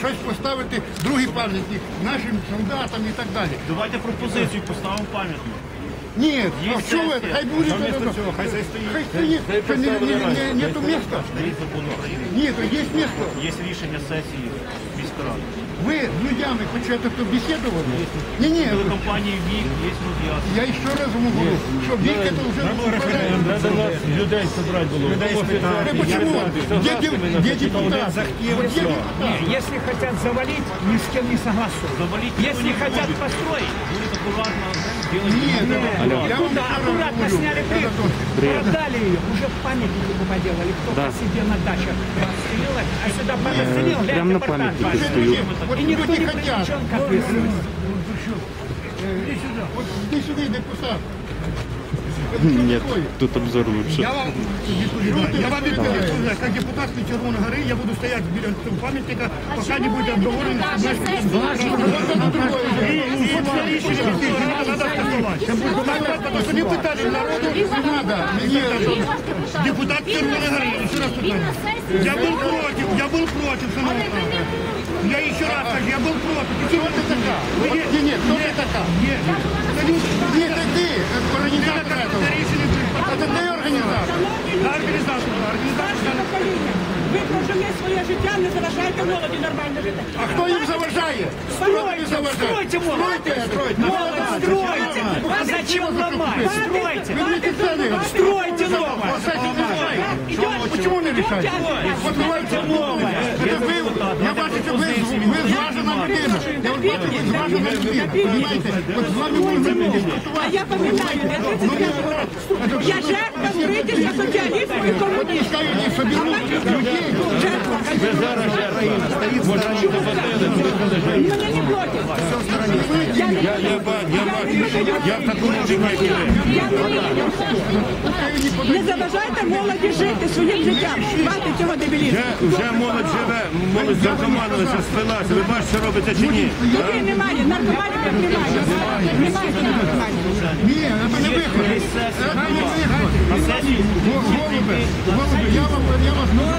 щось поставити другий пам'ятник нашим солдатам і так далі. Давайте пропозицію поставимо пам'ятник. Ні, Є а що ви, сесія. хай буде Вместо цього, хай цей стоїть. Хай стоїть, що не, не, не, нету місця. Стоїть закон України. Ні, то є місце. Є рішення сесії міської ради. Ви з людьми хочете тут бесідувати? Ні, ні, Телекомпанії ВІК є роз'яснення. я ще раз вам говорю, що віка це вже Надо людей собрать было. Людей спитати. Э, Почему? Где, де- где депутаты? Вот где депутаты? Если хотят завалить, ни с кем не согласуют. Завалить Если никто не хотят будет. построить, Будет аккуратно делать. Нет, я вам куда еще раз аккуратно говорю, сняли это плитку, точно. продали ее, уже памятники бы поделали, кто по себе на дачах расстелил, а сюда порастелил, Прям на гляньте, памятнике портал. стою. Вот И никто люди не хотят. привлечен к ответственности. Иди сюда. Вот иди сюда, депутат. Нет, тут обзор лучше. Я вам, я вам відповідаю, як депутат від Червоної гори, я буду стояти біля цього пам'ятника, поки не буде обговорено. І це рішення треба скасувати. Тому що не питання народу, Не надо. Мне депутат Червоної гори. Ще раз питаю. Я був проти, я був проти, шановні. Я ще раз кажу, я був проти. Кто ты такая? Вот, не, не, кто ты такая? Ні, це прожили своє життя, не заважайте молоді нормально жити. А заважает? Кто им заважает? Стройте, молодь! Стройте, стройте. Молодь, стройте! Зачем ломать? Стройте! Стройте новое! Почему не решаете? Вот давайте новое. Это вы, пикник, даже. А я пам'ятаю, я 35 год. Я жертва строительства социализма и коммунизма. Жертва. Меня не платят. Я не Я. Не заважайте молоді жити своїм життям. Хватить цього дебілізму. Вже молодь живе молодь заркоманилася, спилася. Ви бачите, що робите чи ні? Людей немає, наркоманів немає. Немає наркоманів. Ні, це не виходить. Це не виход. Голуби, голуби, я вам, я вас